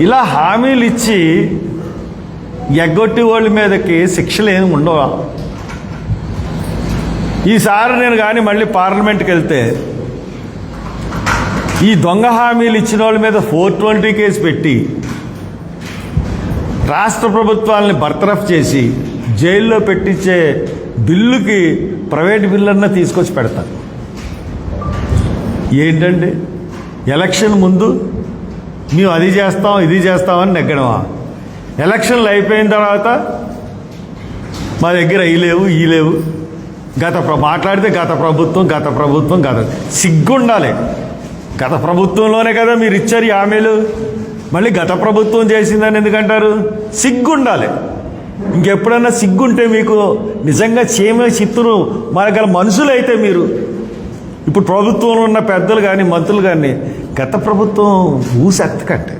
ఇలా హామీలు ఇచ్చి ఎగ్గొట్టి వాళ్ళ మీదకి శిక్షలు ఏమి ఉండవు? ఈసారి నేను కానీ మళ్ళీ పార్లమెంట్కి వెళ్తే ఈ దొంగ హామీలు ఇచ్చిన వాళ్ళ మీద ఫోర్ ట్వంటీ కేసు పెట్టి రాష్ట్ర ప్రభుత్వాలని బర్తరఫ్ చేసి జైల్లో పెట్టించే బిల్లుకి ప్రైవేట్ బిల్లన్నా తీసుకొచ్చి పెడతారు ఏంటండి? ఎలక్షన్ ముందు మేము అది చేస్తాం ఇది చేస్తామని నెగ్గడమా? ఎలక్షన్లు అయిపోయిన తర్వాత మా దగ్గర ఈ లేవు ఈ లేవు. గత ప్ర మాట్లాడితే గత ప్రభుత్వం గత ప్రభుత్వం గత సిగ్గుండాలి. గత ప్రభుత్వంలోనే కదా మీరు ఇచ్చారు హామీలు. మళ్ళీ గత ప్రభుత్వం చేసిందని ఎందుకంటారు? సిగ్గుండాలి. ఇంకెప్పుడన్నా సిగ్గుంటే మీకు నిజంగా చేమే చిత్తురు మన గల అయితే మీరు. ఇప్పుడు ప్రభుత్వంలో ఉన్న పెద్దలు కానీ మంత్రులు కానీ గత ప్రభుత్వం ఊసెత్తకంటే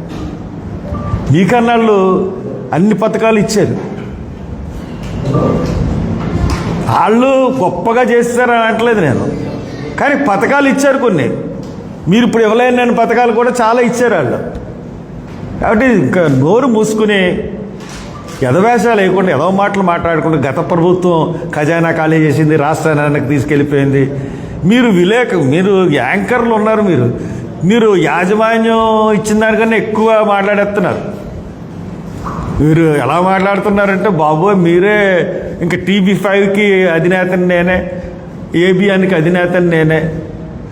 కన్నాళ్ళు అన్ని పథకాలు ఇచ్చారు. వాళ్ళు గొప్పగా చేస్తారని అనట్లేదు నేను. కానీ పథకాలు ఇచ్చారు కొన్ని. మీరు ఇప్పుడు ఇవ్వలేని పథకాలు కూడా చాలా ఇచ్చారు వాళ్ళు. కాబట్టి ఇంకా నోరు మూసుకుని ఎదవేషాలు వేయకుండా ఎదవ మాటలు మాట్లాడకుండా గత ప్రభుత్వం ఖజానా ఖాళీ చేసింది రాష్ట్రానికి తీసుకెళ్ళిపోయింది. మీరు విలేక మీరు యాంకర్లు ఉన్నారు మీరు. మీరు యాజమాన్యం ఇచ్చిన దానికన్నా ఎక్కువ మాట్లాడేస్తున్నారు. మీరు ఎలా మాట్లాడుతున్నారంటే బాబోయ్ మీరే ఇంకా టీబీ ఫైవ్కి అధినేతని నేనే ఏబిఎన్కి అధినేతని నేనే.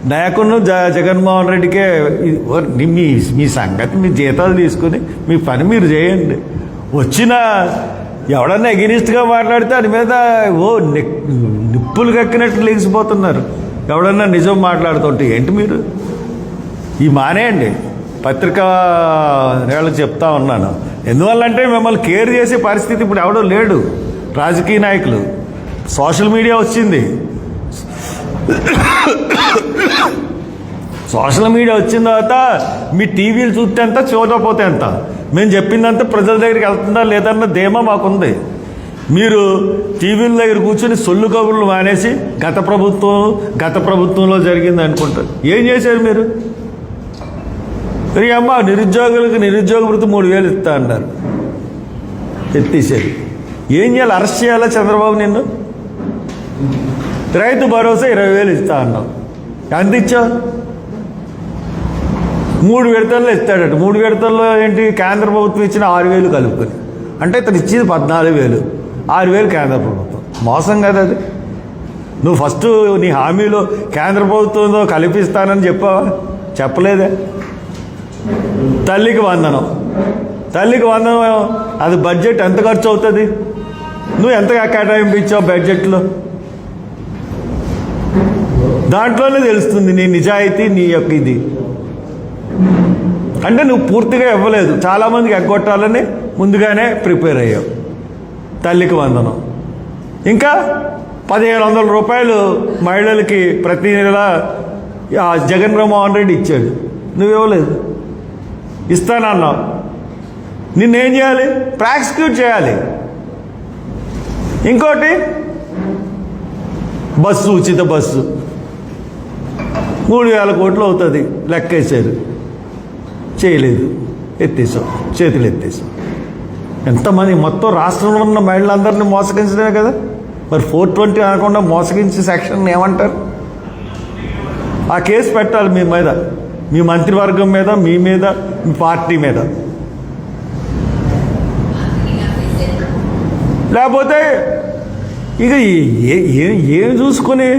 నాయకును జ జగన్మోహన్ రెడ్డికే ని- మీ మీ సంగతి మీ జీతాలు తీసుకుని మీ పని మీరు చేయండి. వచ్చిన ఎవడన్నా ఎగినిస్ట్గా మాట్లాడితే దాని మీద ఓ నిప్పులు కక్కినట్లు లేచిపోతున్నారు. ఎవడన్నా నిజం మాట్లాడుతుంటే ఏంటి మీరు? ఈ మానేయండి. పత్రికా నేళ్ళు చెప్తా ఉన్నాను. ఎందువల్లంటే మిమ్మల్ని కేర్ చేసే పరిస్థితి ఇప్పుడు ఎవడో లేడు. రాజకీయ నాయకులు. సోషల్ మీడియా వచ్చింది. సోషల్ మీడియా వచ్చిన తర్వాత మీ టీవీలు చూస్తే ఎంత చూడకపోతే ఎంత? మేము చెప్పిందంతా ప్రజల దగ్గరికి వెళ్తుందా లేదన్న ధీమా మాకుంది. మీరు టీవీల దగ్గర కూర్చొని సొల్లు కబుర్లు మానేసి గత ప్రభుత్వం గత ప్రభుత్వంలో జరిగింది అనుకుంటారు ఏం చేశారు మీరు? మరి అమ్మ నిరుద్యోగులకు నిరుద్యోగ వృత్తి మూడు వేలు ఇస్తా అన్నారు. ఎత్తేసేది. ఏం చేయాలి? అరెస్ట్ చేయాలా చంద్రబాబు నిన్ను? రైతు భరోసా ఇరవై వేలు ఇస్తా అన్నావు. ఎంత ఇచ్చావు? మూడు విడతల్లో ఇస్తాడట. మూడు విడతల్లో ఏంటి? కేంద్ర ప్రభుత్వం ఇచ్చిన ఆరు వేలు కలుపుకొని. అంటే ఇతను ఇచ్చేది పద్నాలుగు వేలు. ఆరు వేలు కేంద్ర ప్రభుత్వం. మోసం కదా అది. నువ్వు ఫస్ట్ నీ హామీలో కేంద్ర ప్రభుత్వంతో కల్పిస్తానని చెప్పావా? చెప్పలేదే. తల్లికి వందనం. తల్లికి వందనం అది బడ్జెట్ ఎంత ఖర్చు అవుతుంది? నువ్వు ఎంతగా కేటాయింపించావు బడ్జెట్లో దాంట్లోనే తెలుస్తుంది నీ నిజాయితీ నీ యొక్క ఇది. అంటే నువ్వు పూర్తిగా ఇవ్వలేదు. చాలామందికి ఎగ్గొట్టాలని ముందుగానే ప్రిపేర్ అయ్యావు. తల్లికి వందనం. ఇంకా పదిహేను వందల రూపాయలు మహిళలకి ప్రతి నెల జగన్ మోహన్ రెడ్డి ఇచ్చాడు. నువ్వు ఇవ్వలేదు. ఇస్తానన్నావు నిన్నేం చేయాలి? ప్రాసిక్యూట్ చేయాలి. ఇంకోటి బస్సు ఉచిత బస్సు. మూడు వేల కోట్లు అవుతుంది. లెక్కేశారు. చేయలేదు. ఎత్తేసాం చేతులు ఎత్తేసాం ఎంతమంది? మొత్తం రాష్ట్రంలో ఉన్న మహిళలందరినీ మోసగించడమే కదా? మరి ఫోర్ ట్వంటీ అనకుండా మోసగించే సెక్షన్ ఏమంటారు? ఆ కేసు పెట్టాలి మీ మీద. మీ మంత్రివర్గం మీద మీ మీద మీ పార్టీ మీద. లేకపోతే ఇక ఏం చూసుకొని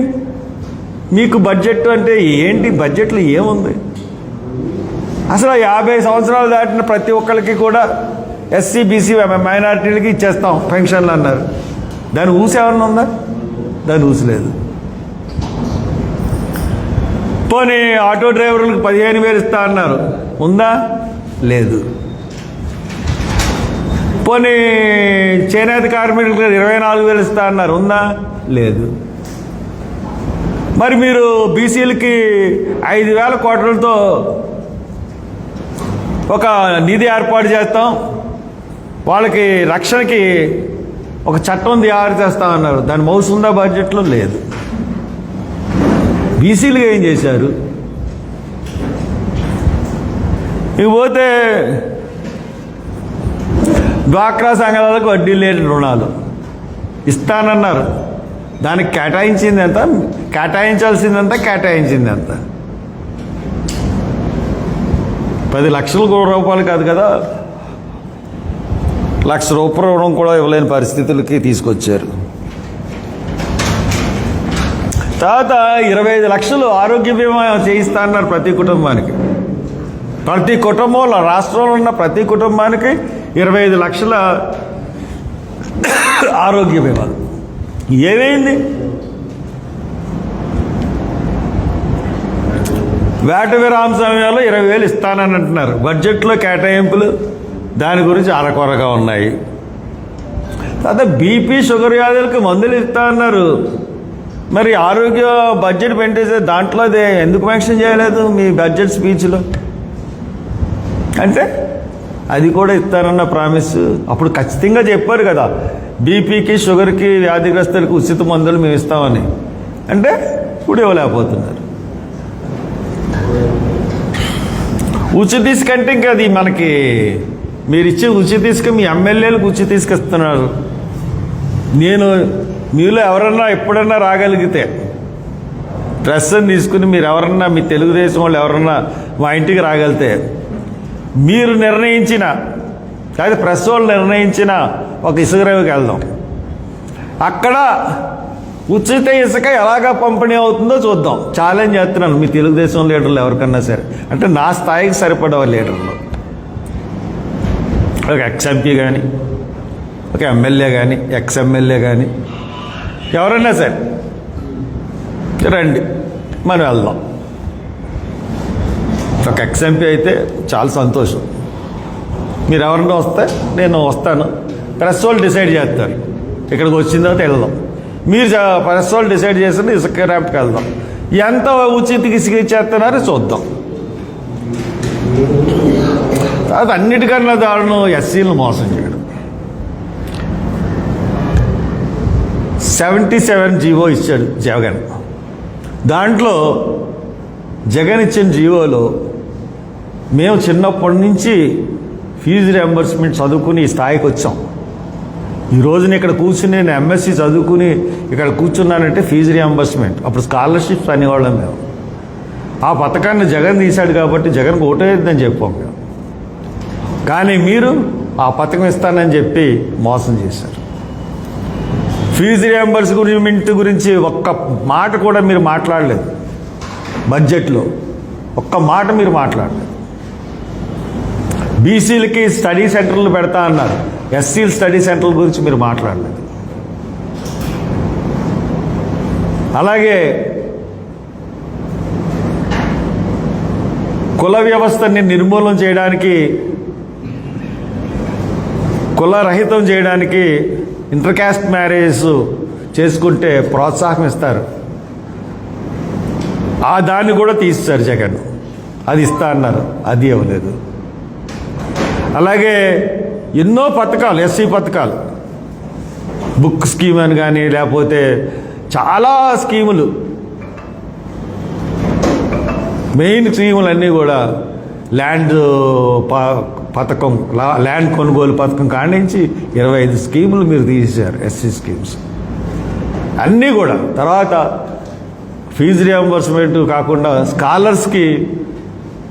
మీకు బడ్జెట్ అంటే ఏంటి? బడ్జెట్లో ఏముంది? అసలు యాభై సంవత్సరాలు దాటిన ప్రతి ఒక్కరికి కూడా ఎస్సీ బీసీ మైనార్టీలకి ఇచ్చేస్తాం పెన్షన్లు అన్నారు. దాని ఊసేమన్నా ఉందా? దాని ఊసలేదు. లేదు పోనీ ఆటో డ్రైవర్లకు పదిహేను వేలు ఇస్తా అన్నారు. ఉందా? లేదు. పోనీ చేనేత కార్మికులకు ఇరవై నాలుగు వేలు ఇస్తా అన్నారు. ఉందా? లేదు. మరి మీరు బీసీలకి ఐదు వేల కోట్లతో ఒక నిధి ఏర్పాటు చేస్తాం. వాళ్ళకి రక్షణకి ఒక చట్టం తయారు చేస్తామన్నారు. దాని మౌసుందా బడ్జెట్లో లేదు. బీసీలుగా ఏం చేశారు? ఇకపోతే డ్వాక్రా సంఘాలకు వడ్డీ లేని రుణాలు. ఇస్తానన్నారు. దానికి కేటాయించింది ఎంత కేటాయించాల్సిందంతా కేటాయించింది ఎంత పది లక్షల రూపాయలు కాదు కదా? లక్ష రూపాయల రుణం కూడా ఇవ్వలేని పరిస్థితులకి తీసుకొచ్చారు. తర్వాత ఇరవై ఐదు లక్షలు ఆరోగ్య బీమా చేయిస్తా అన్నారు ప్రతి కుటుంబానికి. ప్రతి కుటుంబంలో రాష్ట్రంలో ఉన్న ప్రతి కుటుంబానికి ఇరవై ఐదు లక్షల ఆరోగ్య బీమా. ఏమైంది? వేట విరామ సమయంలో ఇరవై వేలు ఇస్తానని అంటున్నారు. బడ్జెట్లో కేటాయింపులు దాని గురించి అరకొరగా ఉన్నాయి. తర్వాత బీపీ షుగర్ వ్యాధులకు మందులు ఇస్తా అన్నారు. మరి ఆరోగ్య బడ్జెట్ పెంటేసే దాంట్లో అదే ఎందుకు మెన్షన్ చేయలేదు మీ బడ్జెట్ స్పీచ్లో? అంటే అది కూడా ఇస్తారన్న ప్రామిస్. అప్పుడు ఖచ్చితంగా చెప్పారు కదా బీపీకి షుగర్కి వ్యాధిగ్రస్తులకు ఉచిత మందులు మేము ఇస్తామని. అంటే ఇప్పుడు ఇవ్వలేకపోతున్నారు. ఉచిత ఇసుక అంటే ఇంకా అది మనకి మీరు ఇచ్చే ఉచిత ఇసుక మీ ఎమ్మెల్యేలకు ఉచిత ఇసుక ఇస్తున్నారు. నేను మీలో ఎవరన్నా ఎప్పుడన్నా రాగలిగితే డ్రెస్ని తీసుకుని మీరు ఎవరన్నా మీ తెలుగుదేశం వాళ్ళు ఎవరన్నా మా ఇంటికి రాగలితే మీరు నిర్ణయించిన కాదు ప్రెస్ వాళ్ళు నిర్ణయించిన ఒక ఇసుకరేవికి వెళ్దాం. అక్కడ ఉచిత ఇసుక ఎలాగా పంపిణీ అవుతుందో చూద్దాం. ఛాలెంజ్ చేస్తున్నాను. మీ తెలుగుదేశం లీడర్లు ఎవరికన్నా సరే. అంటే నా స్థాయికి సరిపడే లీడర్లు. ఒక ఎక్స్ ఎంపీ కానీ ఒక ఎమ్మెల్యే కానీ ఎక్స్ ఎమ్మెల్యే కానీ ఎవరైనా సరే. రండి. మనం వెళ్దాం. ఒక ఎక్స్ అయితే చాలా సంతోషం. మీరు ఎవరన్నా వస్తే నేను వస్తాను. ప్రెస్ వాళ్ళు డిసైడ్ చేస్తారు. ఇక్కడికి వచ్చిన తర్వాత వెళ్దాం. మీరు ప్రెస్ వాళ్ళు డిసైడ్ చేస్తే ఇసుక ర్యాంప్కి వెళ్దాం. ఎంత ఉచితకి ఇసుక ఇచ్చేస్తున్నారో చూద్దాం. అది అన్నిటికన్నా దారుణం ఎస్సీలను మోసం చేయడం సెవెంటీ సెవెన్ జీవో ఇచ్చాడు జగన్. దాంట్లో జగన్ ఇచ్చిన జీవోలో మేము చిన్నప్పటి నుంచి ఫీజు రియంబర్స్మెంట్ చదువుకుని ఈ స్థాయికి వచ్చాం. ఈ రోజున ఇక్కడ కూర్చుని నేను ఎంఎస్సి చదువుకుని ఇక్కడ కూర్చున్నానంటే ఫీజు రియంబర్స్మెంట్ అప్పుడు స్కాలర్షిప్స్ అనేవాళ్ళం మేము. ఆ పథకాన్ని జగన్ తీశాడు కాబట్టి జగన్కి ఓటేద్దని చెప్పాం మేము. కానీ మీరు ఆ పథకం ఇస్తానని చెప్పి మోసం చేశారు. ఫీజు రియంబర్స్మెంట్ గురించి ఒక్క మాట కూడా మీరు మాట్లాడలేదు. బడ్జెట్లో ఒక్క మాట మీరు మాట్లాడలేదు. బీసీలకి స్టడీ సెంటర్లు పెడతా అన్నారు. ఎస్సీల స్టడీ సెంటర్ల గురించి మీరు మాట్లాడలేదు. అలాగే కుల వ్యవస్థని నిర్మూలన చేయడానికి కులరహితం చేయడానికి ఇంటర్ క్యాస్ట్ మ్యారేజ్ చేసుకుంటే ప్రోత్సాహం ఇస్తారు. ఆ దాన్ని కూడా తీస్తారు జగన్. అది ఇస్తా అన్నారు. అది ఇవ్వలేదు. అలాగే ఎన్నో పథకాలు ఎస్సీ పథకాలు. బుక్ స్కీమ్ అని కానీ లేకపోతే చాలా స్కీములు. మెయిన్ స్కీములన్నీ కూడా ల్యాండ్ ప- పథకం లా- ల్యాండ్ కొనుగోలు పథకం కానించి ఇరవై ఐదు స్కీములు మీరు తీసేశారు ఎస్సీ స్కీమ్స్. అన్నీ కూడా. తర్వాత ఫీజు రియంబర్స్మెంట్ కాకుండా స్కాలర్స్కి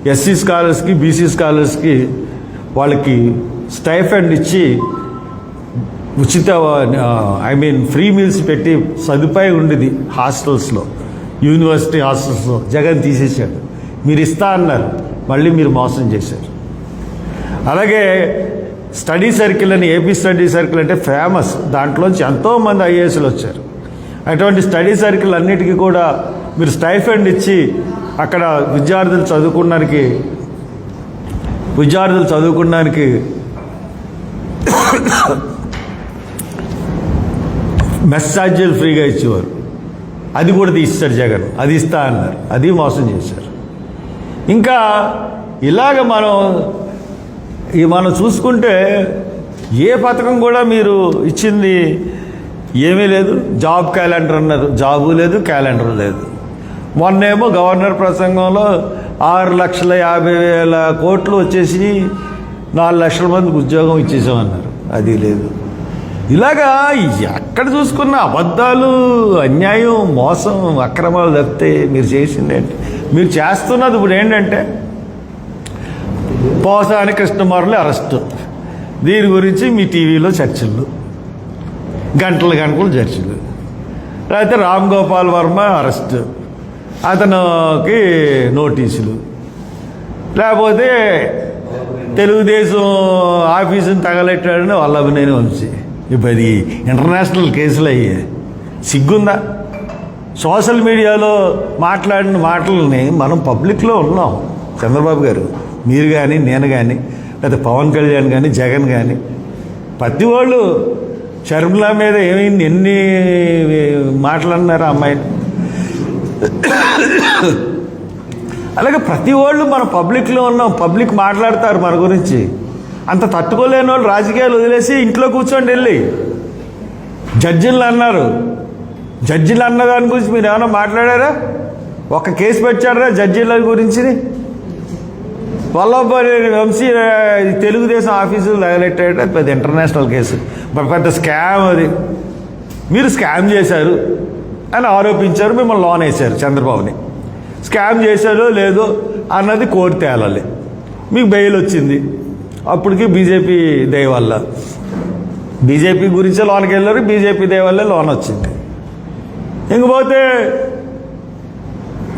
ఎస్సీ స్కాలర్స్కి బీసీ స్కాలర్స్కి వాళ్ళకి స్టైఫండ్ ఇచ్చి ఉచిత ఐ మీన్ ఫ్రీ మీల్స్ పెట్టి సదుపాయం ఉండేది హాస్టల్స్లో యూనివర్సిటీ హాస్టల్స్లో. జగన్ తీసేశాడు. మీరు ఇస్తా అన్నారు. మళ్ళీ మీరు మోసం చేశారు. అలాగే స్టడీ సర్కిల్ అని ఏపీ స్టడీ సర్కిల్ అంటే ఫేమస్. దాంట్లోంచి ఎంతోమంది ఐఏఎస్లు వచ్చారు. అటువంటి స్టడీ సర్కిల్ అన్నిటికీ కూడా మీరు స్టైఫండ్ ఇచ్చి అక్కడ విద్యార్థులు చదువుకోవడానికి విద్యార్థులు చదువుకోవడానికి మెస్ ఛార్జీలు ఫ్రీగా ఇచ్చేవారు. అది కూడా తీస్తారు జగన్. అది ఇస్తా అన్నారు. అది మోసం చేశారు. ఇంకా ఇలాగ మనం ఈ మనం చూసుకుంటే ఏ పథకం కూడా మీరు ఇచ్చింది ఏమీ లేదు. జాబ్ క్యాలెండర్ అన్నారు. జాబు లేదు క్యాలెండర్ లేదు. మొన్నేమో గవర్నర్ ప్రసంగంలో ఆరు లక్షల యాభై వేల కోట్లు వచ్చేసి నాలుగు లక్షల మందికి ఉద్యోగం ఇచ్చేసామన్నారు. అది లేదు. ఇలాగా ఎక్కడ చూసుకున్న అబద్ధాలు అన్యాయం మోసం అక్రమాలు తప్పితే మీరు చేసిందేంటి? మీరు చేస్తున్నది ఇప్పుడు ఏంటంటే పోసాని కృష్ణమారులు అరెస్టు. దీని గురించి మీ టీవీలో చర్చలు. గంటల గంటలు చర్చలు. లేకపోతే రామ్ గోపాల్ వర్మ అరెస్ట్. అతనికి నోటీసులు. లేకపోతే తెలుగుదేశం ఆఫీసుని తగలెట్టాడని వాళ్ళ అభినయం వంశీ. ఇప్పుడు అది ఇంటర్నేషనల్ కేసులు అయ్యాయి సిగ్గుందా? సోషల్ మీడియాలో మాట్లాడిన మాటలని మనం పబ్లిక్లో ఉన్నాం. చంద్రబాబు గారు మీరు కానీ నేను కానీ లేదా పవన్ కళ్యాణ్ కానీ జగన్ కానీ ప్రతి వాళ్ళు షర్మిల మీద ఏమైంది? ఎన్ని మాటలు అన్నారు అమ్మాయిని అలాగే ప్రతి వాళ్ళు మన పబ్లిక్లో ఉన్నాం. పబ్లిక్ మాట్లాడతారు మన గురించి. అంత తట్టుకోలేని వాళ్ళు రాజకీయాలు వదిలేసి ఇంట్లో కూర్చోండి వెళ్ళి. జడ్జిలు అన్నారు. జడ్జిలు అన్న దాని గురించి మీరు ఏమైనా మాట్లాడారా? ఒక కేసు పెట్టారా జడ్జీల గురించి. వల్లభారి వంశీ తెలుగుదేశం ఆఫీసులు తగలెట్టాడు అది పెద్ద ఇంటర్నేషనల్ కేసు. పెద్ద- పెద్ద స్కామ్ అది. మీరు స్కామ్ చేశారు అని ఆరోపించారు మిమ్మల్ని లోన్ వేశారు చంద్రబాబుని. స్కామ్ చేశారో లేదో అన్నది కోర్టు తేలాలి. మీకు బెయిల్ వచ్చింది. అప్పటికి బీజేపీ దయ వల్ల. బీజేపీ గురించే లోన్కి వెళ్ళారు బీజేపీ దయ వల్లే లోన్ వచ్చింది. ఇంకపోతే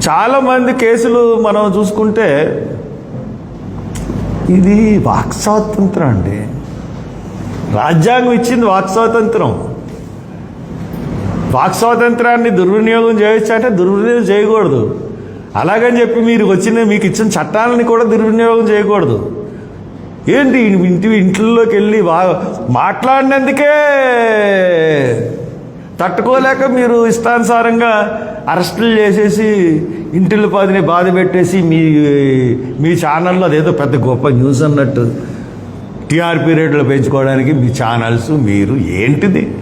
చాలామంది కేసులు మనం చూసుకుంటే ఇది వాక్ స్వాతంత్రం అండి. రాజ్యాంగం ఇచ్చింది వాక్ స్వాతంత్రం వాక్ స్వాతంత్రాన్ని దుర్వినియోగం చేయొచ్చు అంటే దుర్వినియోగం చేయకూడదు. అలాగని చెప్పి మీరు వచ్చిన మీకు ఇచ్చిన చట్టాలని కూడా దుర్వినియోగం చేయకూడదు. ఏంటి ఇంటి ఇంట్లోకి వెళ్ళి మాట్లాడినందుకే తట్టుకోలేక మీరు ఇష్టానుసారంగా అరెస్టులు చేసేసి ఇంటిలో పాదిని బాధ పెట్టేసి మీ మీ ఛానల్లో అదేదో పెద్ద గొప్ప న్యూస్ అన్నట్టు టీఆర్పీ రేట్లు పెంచుకోవడానికి మీ ఛానల్స్ మీరు ఏంటిది?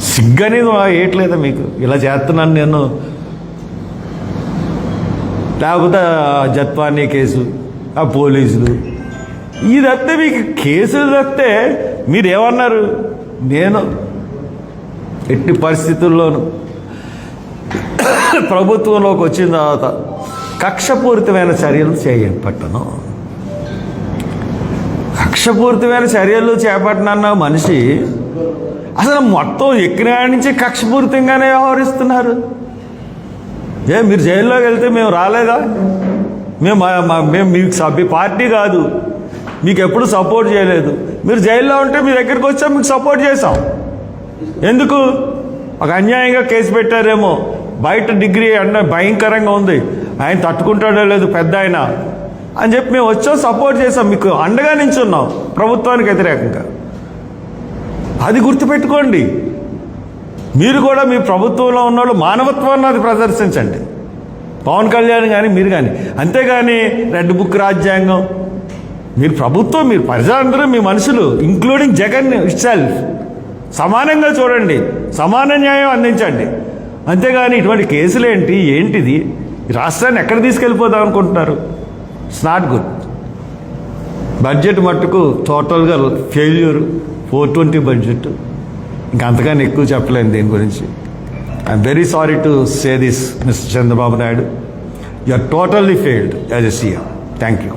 సిగ్గనేది వేయట్లేదా మీకు? ఇలా చేస్తున్నాను నేను. లేకపోతే ఆ జత్వానీ కేసు ఆ పోలీసులు. ఇది మీకు కేసులు తప్పితే మీరు ఏమన్నారు నేను ఎట్టి పరిస్థితుల్లోనూ ప్రభుత్వంలోకి వచ్చిన తర్వాత కక్షపూరితమైన చర్యలు చేపట్టను. కక్షపూరితమైన చర్యలు చేపట్టనన్న మనిషి అసలు మొత్తం ఎక్కిన నుంచి కక్షపూరితంగానే వ్యవహరిస్తున్నారు. ఏ మీరు జైల్లోకి వెళ్తే మేము రాలేదా? మేము మేము మీకు సభ్య పార్టీ కాదు. మీకు ఎప్పుడు సపోర్ట్ చేయలేదు. మీరు జైల్లో ఉంటే మీ దగ్గరికి వచ్చాం మీకు సపోర్ట్ చేసాం ఎందుకు? ఒక అన్యాయంగా కేసు పెట్టారేమో. బయట డిగ్రీ అన్న భయంకరంగా ఉంది. ఆయన తట్టుకుంటాడో లేదు పెద్ద ఆయన. అని చెప్పి మేము వచ్చాం సపోర్ట్ చేసాం మీకు అండగా నించున్నాం ప్రభుత్వానికి వ్యతిరేకంగా. అది గుర్తుపెట్టుకోండి. మీరు కూడా మీ ప్రభుత్వంలో ఉన్నవాళ్ళు మానవత్వాన్ని అది ప్రదర్శించండి. పవన్ కళ్యాణ్ కానీ మీరు కానీ అంతేగాని రెడ్ బుక్ రాజ్యాంగం. మీరు ప్రభుత్వం మీరు ప్రజలందరూ మీ మనుషులు ఇంక్లూడింగ్ జగన్ ఇట్సెల్ఫ్ సమానంగా చూడండి. సమాన న్యాయం అందించండి. అంతేగాని ఇటువంటి కేసులేంటి ఏంటిది? రాష్ట్రాన్ని ఎక్కడ తీసుకెళ్ళిపోదాం అనుకుంటున్నారు? ఇట్స్ నాట్ గుడ్ బడ్జెట్ మట్టుకు టోటల్గా ఫెయిల్యూర్. Four twenty budget. ఇంకా అంతగానే ఎక్కువ చెప్పలేను దీని గురించి. I'm very sorry to say this mister Chandrababu Naidu you are totally failed as a CM thank you